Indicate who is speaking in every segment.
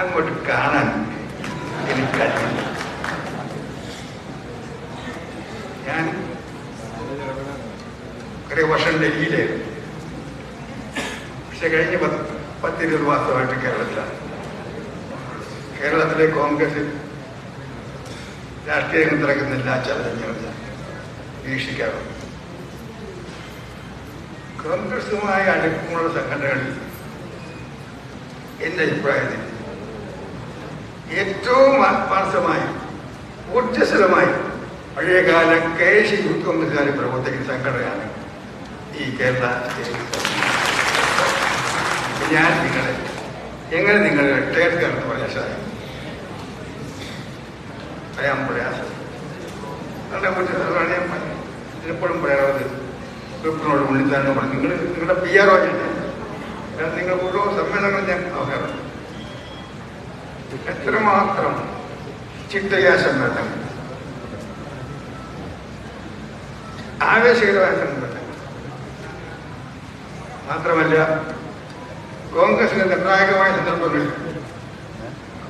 Speaker 1: അങ്ങോട്ട് കാണാൻ എനിക്ക് ഞാൻ കുറേ വർഷം ഡൽഹിയിലായിരുന്നു. പക്ഷെ കഴിഞ്ഞ പത്ത് പത്തിരുപത് മാസമായിട്ട് കേരളത്തിലാണ് കേരളത്തിലെ കോൺഗ്രസ് രാഷ്ട്രീയം തുറക്കുന്നില്ല ഞാൻ വീക്ഷിക്കാറുണ്ട്. കോൺഗ്രസുമായി അടുപ്പമുള്ള സംഘടനകളിൽ എന്റെ അഭിപ്രായത്തിൽ ഏറ്റവും ആത്മാർത്ഥമായി ഊർജസ്വലമായി പഴയകാല കേശി കോൺഗ്രസ്സുകാരെ പ്രവർത്തിക്കുന്ന സംഘടനയാണ് ഈ കേരള. ഞാൻ നിങ്ങളെ എങ്ങനെ നിങ്ങൾ റിട്ടയർഡാണെന്ന് പറയാൻ സാധിക്കും പറയാൻ പ്രയാസം നിങ്ങളെ കുറിച്ച്. എപ്പോഴും പറയാറുള്ളത് ഗ്രൂപ്പിനോട് ഉണ്ണിത്താനോ പറഞ്ഞു നിങ്ങൾ നിങ്ങളുടെ പി ആർ ഒ ഞാൻ നിങ്ങൾ ഓരോ സമ്മേളനങ്ങളും ഞാൻ നോക്കാറുണ്ട് എത്രമാത്രം ചിട്ടയാ സമ്മേളനം. ആവേശകരമായ സമ്മേളനം. മാത്രമല്ല കോൺഗ്രസിന്റെ നിർണായകമായ സന്ദർഭങ്ങളിൽ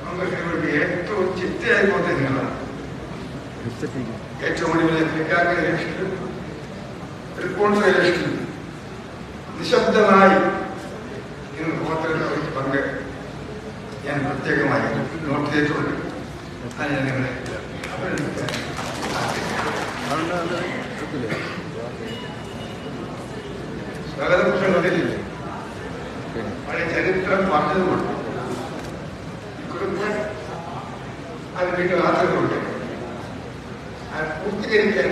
Speaker 1: കോൺഗ്രസിന് വേണ്ടി ഏറ്റവും ചിട്ടയായി പോകുന്ന നിങ്ങളാണ്. ഏറ്റവും ഒടുവിൽ ത്രികാഗ്ര ഇലക്ഷനിൽ തൃപ്പൂണിത്തുറ ഇലക്ഷനിൽ നിശബ്ദമായി പ്രത്യേകമായി നോട്ട് ചെയ്തിട്ടുണ്ട് അത് ഞാൻ നിങ്ങളെ അഭിനന്ദിക്കാൻ ആഗ്രഹിക്കുന്നു. സ്വാഗത പുരുഷൻ കണ്ടില്ലേ പഴയ ചരിത്രം പറഞ്ഞതുകൊണ്ട് ഇക്കുറിപ്പ് അത് വീണ്ടും ആഗ്രഹമുണ്ട് അത് പൂർത്തീകരിക്കാൻ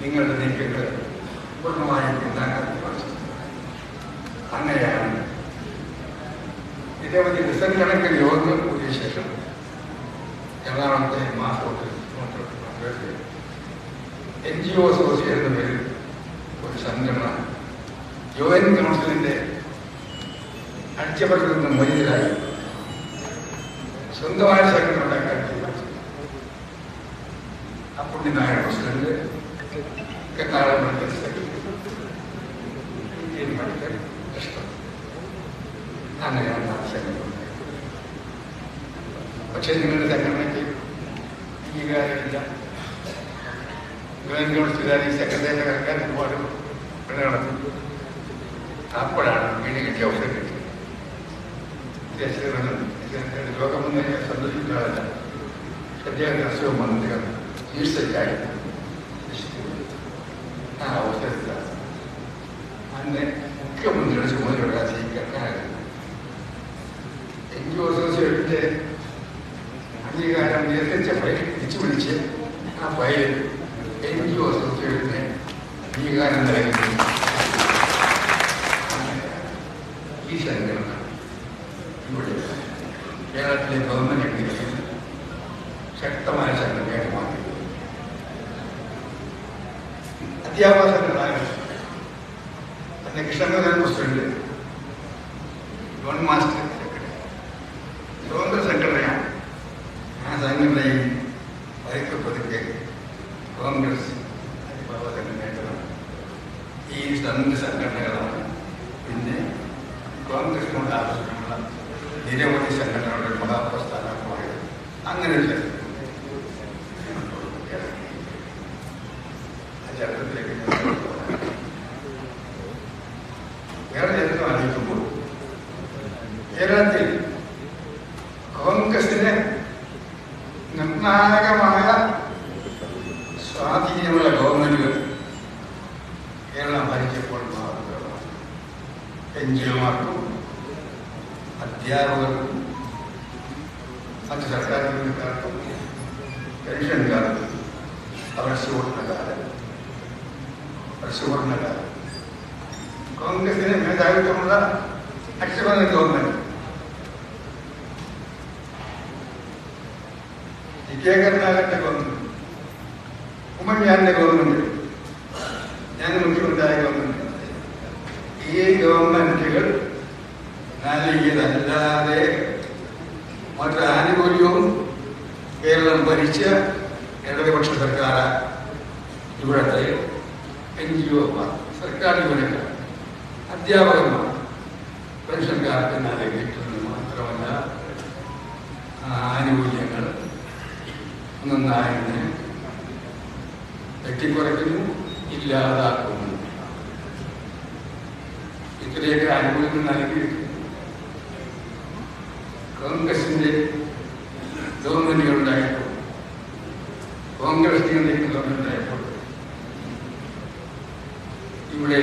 Speaker 1: നിങ്ങളുടെ നീക്കങ്ങൾ പൂർണമായും തീരുമാനിച്ചത് അങ്ങനെയാണ്. നിരവധി ദശക്കണക്കിന് യോഗങ്ങൾ കൂടിയ ശേഷം എറണാകുളത്തെ മാസോട്ട് എൻ ജി ഒ അസോസിയേഷൻ എന്ന പേരിൽ ഒരു സംഘടന യു എൻ കൗൺസിലിന്റെ അടിച്ചപത്തിൽ നിന്ന് മോചിതരായി സ്വന്തമായ സംഘടന ഉണ്ടാക്കാൻ അപ്പോൾ Nair president secretary Indian medical trust അങ്ങനെയാണ് ആ സംഘടന ഉണ്ടായത്. പക്ഷേ നിങ്ങളുടെ സംഘടനയ്ക്ക് അംഗീകാരമില്ല യുവൻ കൗൺസിലുകാരി സെക്രട്ടറി കിടക്കാൻ ഒരുപാട് പണി നടന്നു അപ്പോഴാണ് വീട് കിട്ടിയ അവസരം കിട്ടിയത്. രോഗമൊന്നും ഞാൻ സന്ദർശിക്കാറില്ല അദ്ദേഹം അസുഖം വന്നത് ചികിത്സയ്ക്കായി ആ അവസരത്തിലാണ് അന്ന് മുഖ്യമന്ത്രിയുടെ ചുമതലയുള്ള സ്വീകരിക്കാനായിരുന്നു എൻ ജി ഒ അസോസിയേഷന്റെ അംഗീകാരം നിരസിച്ച ഫയൽ തിരിച്ചു വിളിച്ച് ആ ഫയൽ എൻ ജി ഒ അസോസിയേഷന് അംഗീകാരം നൽകി ഈ സംഘടന ഇവിടെ കേരളത്തിലെ ഗവൺമെന്റ് അംഗീകരിക്കുന്ന ശക്തമായ സംഘടനയായിട്ട് മാറ്റി. അധ്യാപക കേരളത്തിൽ കോൺഗ്രസിന് നിർണായകമായ സ്വാധീനമുള്ള ഗവൺമെന്റുകൾ കേരളം ഭരിച്ചപ്പോൾ എൻ ജി ഒമാർക്കും അധ്യാപകർക്കും മറ്റ് സർക്കാർ ജീവനക്കാർക്കും പെൻഷൻകാർക്കും അവർ സുവർണകാലം. അവർ സുവർണകാലം. കോൺഗ്രസിന് മേധാവിത്വമുള്ള അക്ഷമത ഗവൺമെന്റ്. K government. ഉമ്മൻചാണ്ടിന്റെ ഗവൺമെന്റ്. ഞാൻ മുഖ്യമന്ത്രിയായ ഗവൺമെന്റ്. ഈ ഗവൺമെന്റുകൾ നൽകിയതല്ലാതെ മറ്റൊരാനുകൂല്യവും കേരളം ഭരിച്ച ഇടതുപക്ഷ സർക്കാർ ഇവിടുത്തെ എൻ ജി ഒമാർ സർക്കാർ ജീവനക്കാർ അധ്യാപകന്മാർ. പെൻഷൻകാർക്ക് നൽകിയിട്ടുണ്ട് മാത്രമല്ല ആനുകൂല്യങ്ങൾ നന്നായി വെട്ടിക്കുറയ്ക്കുന്നു ഇല്ലാതാക്കുന്നു. ഇത്രയൊക്കെ ആനുകൂല്യങ്ങൾ നൽകി. കോൺഗ്രസിന്റെ ഗവൺമെന്റുകൾ ഉണ്ടായപ്പോൾ കോൺഗ്രസ് ഗവൺമെന്റുണ്ടായപ്പോൾ ഇവിടെ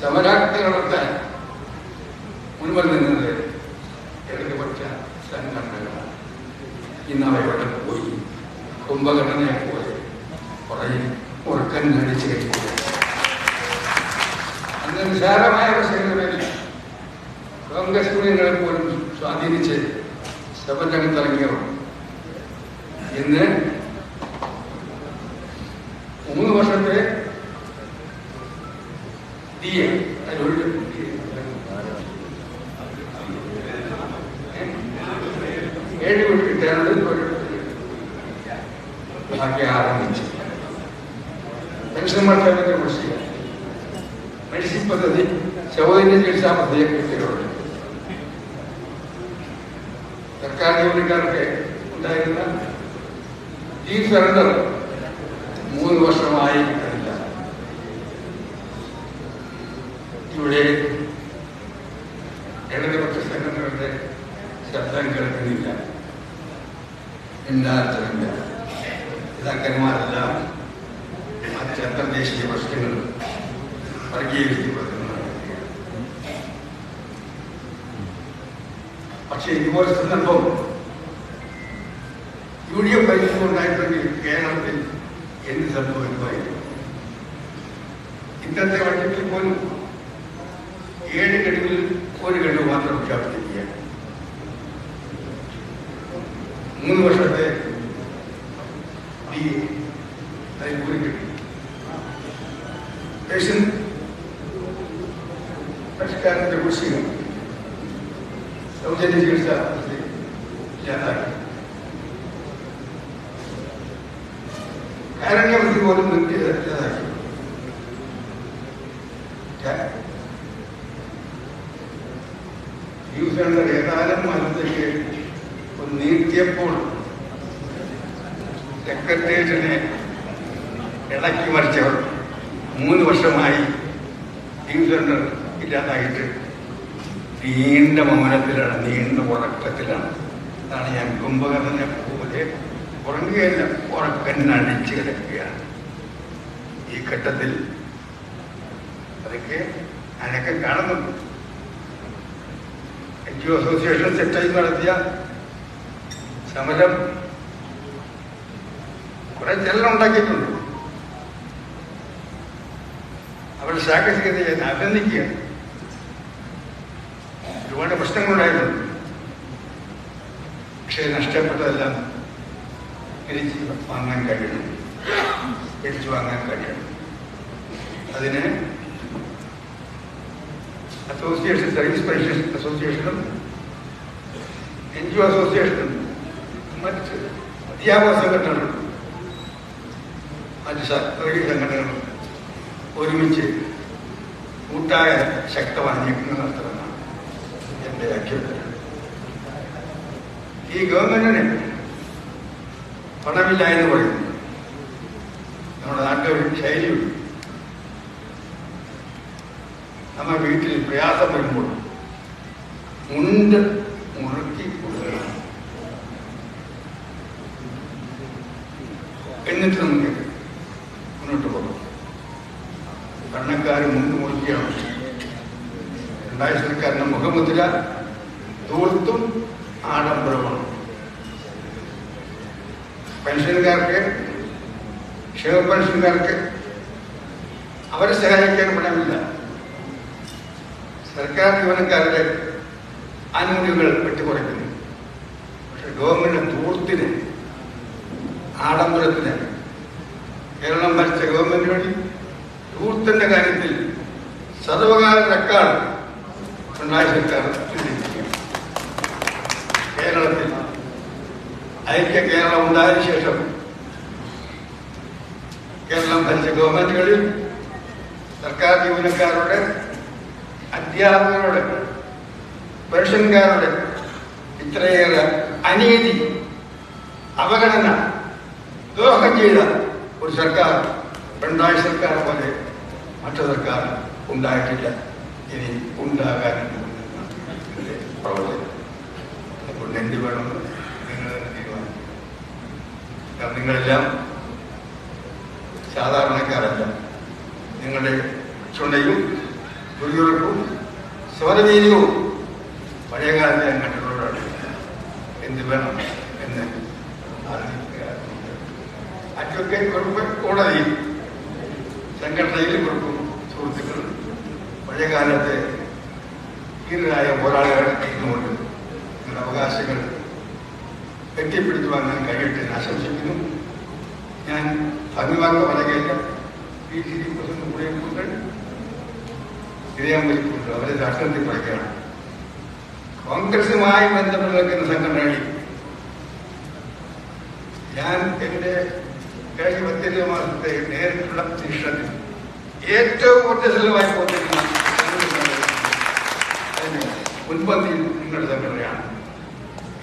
Speaker 1: സമരാക്തി നടത്താൻ മുൻപിൽ നിന്നത് ഇടതുപക്ഷ സംഘടനകളാണ് ഇന്ന് അവ ഇവിടെ പോയി കുംഭഘടനയെ പോലെ കുറേ ഉറക്കം നടിച്ചു കഴിഞ്ഞു അന്ന് നിസാരമായ പ്രശ്നങ്ങളിൽ കോൺഗ്രസ് യൂണിയനുകളെ പോലും സ്വാധീനിച്ച് സമരരംഗത്തിറങ്ങിയവർ ഇന്ന് മൂന്ന് വർഷത്തെ ഡി എ അതിലൊരു ഏഴ് വീട്ടിൽ കിട്ടാനുള്ളത് ബാക്കി ആരംഭിച്ചു പെൻഷൻ മത്സരത്തെ കുറിച്ച് മെഡിസിൻ പദ്ധതി സൗജന്യ ചികിത്സാ പദ്ധതിയെ കുറിച്ചുണ്ട് സർക്കാർ ജീവനക്കാർക്ക് ഉണ്ടായിരുന്ന ഈ സറണ്ടർ മൂന്ന് വർഷമായി കിട്ടില്ല ഇവിടെ ഇടതുപക്ഷ സംഘടനകളുടെ ശബ്ദം കേൾക്കുന്നില്ല ഉണ്ടാകുന്നില്ല നേതാക്കന്മാരെല്ലാം അന്തർദേശീയ പ്രശ്നങ്ങൾ വർഗീകരിക്കപ്പെടുന്നു പക്ഷേ ഇതുപോലെ സന്ദർഭം യു ഡി എഫ് ഭരിച്ചുകൊണ്ടായിരുന്നെങ്കിൽ കേരളത്തിൽ എന്ത് സംഭവിക്കുമായിരുന്നു ഇന്നത്തെ ബഡ്ജറ്റിൽ പോലും ഏഴ് ഗഡുവിൽ ഒരു ഗഡു മാത്രം പ്രഖ്യാപിച്ചിരിക്കുക മൂന്ന് വർഷത്തെ ഡി എ അതിൽ ഒരു ഗഡു പെൻഷൻ പരിഷ്കാരത്തിന്റെ കുറിച്ച് സൗജന്യ ചികിത്സ പദ്ധതി ഇല്ലാതാക്കി കാരുണ്യവധി പോലും നിർത്തി ഇല്ലാതാക്കി ഏതാനും മനസ്സിലേക്ക് ഒന്ന് നീട്ടിയപ്പോൾ സെക്രട്ടേറിയറ്റിനെ ഇളക്കി മറിച്ചവർ മൂന്ന് വർഷമായി യൂസണ്ടർ ഇല്ലാതായിട്ട് നീണ്ട മൗനത്തിലാണ് നീണ്ട ഉറക്കത്തിലാണ്. അതാണ് ഞാൻ കുംഭകർണനെ പോലെ ഉറങ്ങുകയല്ല ഉറക്കന്നടിച്ച് കിടക്കുകയാണ്. ഈ ഘട്ടത്തിൽ അതൊക്കെ അനക്കം കാണുന്നുണ്ട്. ജി ഒ അസോസിയേഷൻ സെറ്റായി നടത്തിയ സമരം കുറെ ചെല്ലം ഉണ്ടാക്കിയിട്ടുണ്ട് അവരുടെ ഞാൻ അഭിനന്ദിക്കുകയാണ് ഒരുപാട് പ്രശ്നങ്ങളുണ്ടായിട്ടുണ്ട്. പക്ഷേ നഷ്ടപ്പെട്ടതെല്ലാം തിരിച്ച് വാങ്ങാൻ കഴിയണം. തിരിച്ചു വാങ്ങാൻ കഴിയണം. അതിന് അസോസിയേഷൻ സർവീസ് പെൻഷൻ അസോസിയേഷനും എൻ ജി ഒ അസോസിയേഷനും മറ്റ് അധ്യാപക സംഘടനകളും മറ്റ് സർക്കാർ സംഘടനകളും ഒരുമിച്ച് കൂട്ടായ ശക്തമായ നീക്കങ്ങൾ നടത്തണമെന്നാണ് എന്റെ അഭ്യർത്ഥന ഈ ഗവൺമെന്റിന് പണമില്ല എന്ന് പറയുന്നു. നമ്മുടെ നാട്ടിലെ ഒരു ശൈലിയുണ്ട്. നമ്മ വീട്ടിൽ പ്രയാസം വരുമ്പോൾ മുണ്ട് മുറുക്കി കൊടുക്കണം. എന്നിട്ട് നമുക്ക് മുന്നോട്ട് പോകാം. കണ്ണക്കാർ മുണ്ട് മുറുക്കിയാണ്. രണ്ടായിരത്തി സർക്കാരിന്റെ മുഖമുദ്ര ധൂർത്തും പെൻഷൻകാർക്ക് ക്ഷേമ പെൻഷൻകാർക്ക് അവരെ സഹായിക്കാൻ പണമില്ല സർക്കാർ ജീവനക്കാരുടെ ആനുകൂല്യങ്ങൾ വെട്ടിക്കുറയ്ക്കുന്നു പക്ഷെ ഗവൺമെന്റ് ധൂർത്തിന് ആഡംബരത്തിന് കേരളം ഭരിച്ച ഗവൺമെന്റ് വഴി ധൂർത്തിന്റെ കാര്യത്തിൽ സർവകാല റെക്കാർഡ് പിണറായി സർക്കാർ. കേരളത്തിൽ ഐക്യ കേരളം ഉണ്ടായതിനു ശേഷം കേരളം ഭരിച്ച ഗവൺമെന്റുകളിൽ സർക്കാർ ജീവനക്കാരുടെ അധ്യാപകരുടെ പെൻഷൻകാരുടെ ഇത്രയേറെ അനീതി അവഗണന ദ്രോഹം ചെയ്ത ഒരു സർക്കാർ പിണറായി സർക്കാർ പോലെ മറ്റു സർക്കാർ ഉണ്ടായിട്ടില്ല. ഇനി ഉണ്ടാകാൻ പ്രവർത്തനം അപ്പോൾ എന്ത് വേണം? കാരണം നിങ്ങളെല്ലാം സാധാരണക്കാരല്ല. നിങ്ങളുടെ ചുണ്ടയും ദുർയുറപ്പും സ്വരവീര്യവും പഴയകാലത്ത് ഞാൻ കണ്ടിട്ടുള്ളവരാണ്. എന്ത് വേണം എന്ന് അഡ്വക്കേറ്റ് കുറുപ്പ് കോടതി സംഘടനയിൽ കുറിപ്പും സുഹൃത്തുക്കളും പഴയകാലത്തെ ധീരരായ പോരാളികൾ ഇരുന്നുകൊണ്ട് നിങ്ങളുടെ അവകാശങ്ങൾ കെട്ടിപ്പിടിച്ചു ഞാൻ കഴിയട്ടെ എന്ന് ആശംസിക്കുന്നു. ഞാൻ ഭംഗിമാർക്ക് പറയുകയില്ല പി സി ഡി പ്രസിഡന്റ് കൂടെ കൊണ്ട് ഇതേമ്പലിക്കുണ്ട് അവരെ രാഷ്ട്രത്തിൽ പറയുകയാണ് കോൺഗ്രസുമായി ബന്ധപ്പെട്ട് നിൽക്കുന്ന സംഘടനകളിൽ ഞാൻ എന്റെ കഴിഞ്ഞ മാസത്തെ നേരിട്ടുള്ള നിരീക്ഷണത്തിൽ ഏറ്റവും ഊർജസ്വലമായി പോകുന്ന മുൻപന്തിയിൽ നിങ്ങളുടെ സംഘടനയാണ്.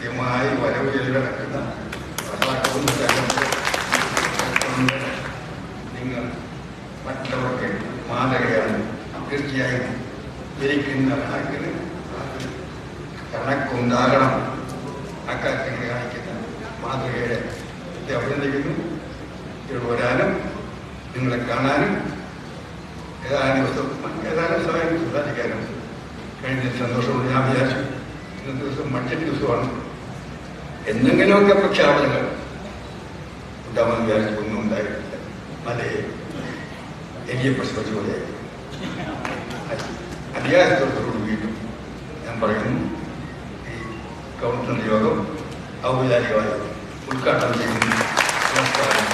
Speaker 1: കൃത്യമായി വരവ് ചെലവ് നടക്കുന്ന പാസ്സാക്കുന്ന കാര്യങ്ങൾ നിങ്ങൾ മറ്റുള്ളവർക്ക് മാതൃകയാണ്. തീർച്ചയായും ജയിക്കുന്ന കണക്കിന് കണക്കുണ്ടാകണം അക്കാര്യത്തിൽ കാണിക്കുന്ന മാതൃകയുടെ കൃത്യം അഭിനന്ദിക്കുന്നു ഇവിടെ വരാനും നിങ്ങളെ കാണാനും ഏതാനും ദിവസം ഏതാനും സമയം സംസാരിക്കാനും കഴിഞ്ഞ സന്തോഷമുണ്ട്. ഞാൻ വിചാരിച്ചു ഇന്നത്തെ ദിവസം മറ്റൊരു ദിവസമാണ്. എന്തെങ്കിലുമൊക്കെ പ്രഖ്യാപനങ്ങൾ. ഉണ്ടാവാൻ വിചാരിച്ചു ഒന്നും ഉണ്ടായിട്ടില്ല. അതെ. എനിക്ക് പ്രശ്നം പോലെ അധികാരത്തോടു വീണ്ടും ഞാൻ പറയുന്നു ഈ കൗൺസിൽ യോഗം ഔപചാരികമായി ഉദ്ഘാടനം ചെയ്യുന്നു. നമസ്കാരം.